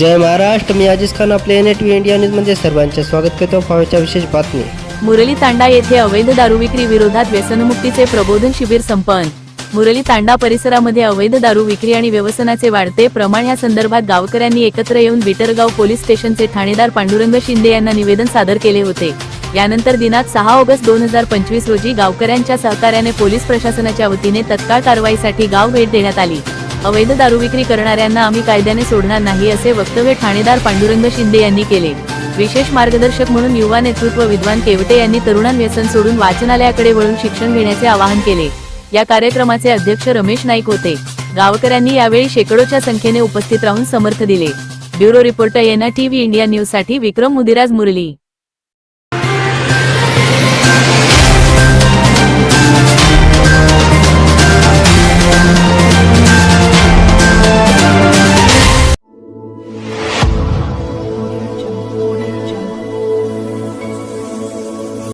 जय महाराष्ट्र मी अजिज खान आपल्या N T India न्यूजमध्ये सर्वांचे स्वागत करतो. फावच्या विशेष बातमी. मुरली तांडा येथे अवैध दारू विक्री विरोधात व्यसनमुक्तीचे प्रबोधन शिबिर संपन्न. मुरली तांडा परिसरामध्ये अवैध दारू विक्री आणि व्यवसनाचे वाढते प्रमाण या संदर्भात गावकऱ्यांनी एकत्र येऊन बिटरगाव पोलीस स्टेशनचे ठाणेदार पांडुरंग शिंदे यांना निवेदन सादर केले होते. यानंतर दिनात सहा ऑगस्ट दोन हजार पंचवीस रोजी गावकऱ्यांच्या सहकार्याने पोलीस प्रशासनाच्या वतीने तत्काळ कारवाईसाठी गाव भेट देण्यात आली. अवैध दारू विक्री करणाऱ्यांना आम्ही कायद्याने सोडणार नाही असे वक्तव्य ठाणेदार पांडुरंग शिंदे यांनी केले. विशेष मार्गदर्शक म्हणून युवा नेतृत्व विद्वान केवटे यांनी तरुणां व्यसन सोडून वाचनालयाकडे वळून शिक्षण घेण्याचे आवाहन केले. या कार्यक्रमाचे अध्यक्ष रमेश नाईक होते. गावकऱ्यांनी यावेळी शेकडोच्या संख्येने उपस्थित राहून समर्थ दिले. Bureau reporter N TV India न्यूजसाठी विक्रम मुदिराज मुरली.